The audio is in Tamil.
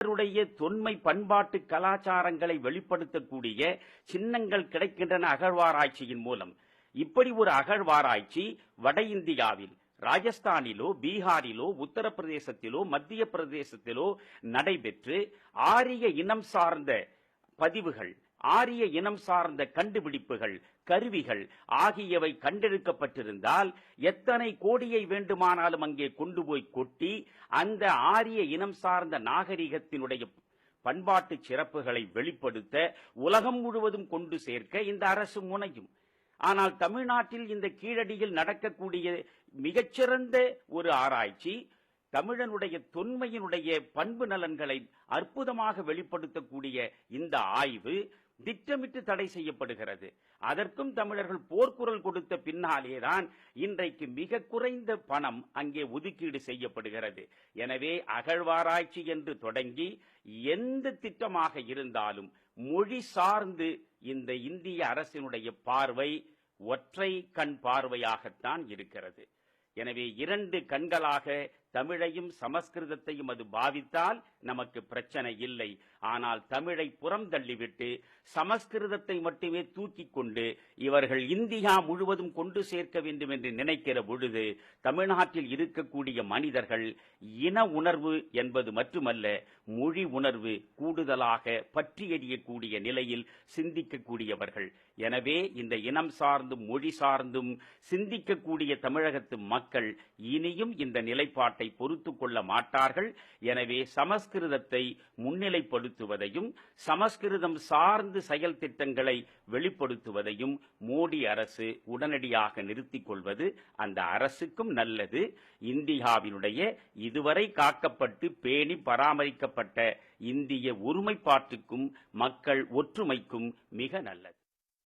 அவருடைய தொன்மை பண்பாட்டு கலாச்சாரங்களை வெளிப்படுத்தக்கூடிய சின்னங்கள் கிடைக்கின்றன அகழ்வாராய்ச்சியின் மூலம். இப்படி ஒரு அகழ்வாராய்ச்சி வட இந்தியாவில் ராஜஸ்தானிலோ பீகாரிலோ உத்தரப்பிரதேசத்திலோ மத்திய பிரதேசத்திலோ நடைபெற்று ஆரிய இனம் சார்ந்த பதிவுகள் ஆரிய இனம் சார்ந்த கண்டுபிடிப்புகள் கருவிகள் ஆகியவை கண்டெடுக்கப்பட்டிருந்தால் எத்தனை கோடியை வேண்டுமானாலும் அங்கே கொண்டு போய் கொட்டி அந்த ஆரிய இனம் சார்ந்த நாகரிகத்தினுடைய பண்பாட்டு சிறப்புகளை வெளிப்படுத்த உலகம் முழுவதும் கொண்டு சேர்க்க இந்த அரசு முனையும். ஆனால் தமிழ்நாட்டில் இந்த கீழடியில் நடக்கக்கூடிய மிகச்சிறந்த ஒரு ஆராய்ச்சி தமிழனுடைய தொன்மையினுடைய பண்பு நலன்களை அற்புதமாக வெளிப்படுத்தக்கூடிய இந்த ஆய்வு திட்டமிட்டு தடை செய்யப்படுகிறது. அதற்கும் தமிழர்கள் போர்க்குரல் கொடுத்த பின்னாலேதான் இன்றைக்கு மிக குறைந்த பணம் அங்கே ஒதுக்கீடு செய்யப்படுகிறது. எனவே அகழ்வாராய்ச்சி என்று தொடங்கி எந்த திட்டமாக இருந்தாலும் மொழி சார்ந்து இந்த இந்திய அரசினுடைய பார்வை ஒற்றை கண் பார்வையாகத்தான் இருக்கிறது. எனவே இரண்டு கண்களாக தமிழையும் சமஸ்கிருதத்தையும் அது பாவித்தால் நமக்கு பிரச்சனை இல்லை. ஆனால் தமிழை புறம் தள்ளிவிட்டு சமஸ்கிருதத்தை மட்டுமே தூக்கிக் கொண்டு இவர்கள் இந்தியா முழுவதும் கொண்டு சேர்க்க வேண்டும் என்று நினைக்கிற பொழுது தமிழ்நாட்டில் இருக்கக்கூடிய மனிதர்கள் இன உணர்வு என்பது மட்டுமல்ல மொழி உணர்வு கூடுதலாக பற்றி எறியக்கூடிய நிலையில் சிந்திக்கக்கூடியவர்கள். எனவே இந்த இனம் சார்ந்தும் மொழி சார்ந்தும் சிந்திக்கக்கூடிய தமிழகத்து மக்கள் இனியும் இந்த நிலைப்பாட்டை நிலைப்பாட்டை பொறுத்து கொள்ள மாட்டார்கள். எனவே சமஸ்கிருதத்தை முன்னிலைப்படுத்துவதையும் சமஸ்கிருதம் சார்ந்து செயல் திட்டங்களை வெளிப்படுத்துவதையும் மோடி அரசு உடனடியாக நிறுத்திக் கொள்வது அந்த அரசுக்கும் நல்லது. இந்தியாவினுடைய இதுவரை காக்கப்பட்டு பேணி பராமரிக்கப்பட்ட இந்திய ஒருமைப்பாட்டுக்கும் மக்கள் ஒற்றுமைக்கும் மிக நல்லது.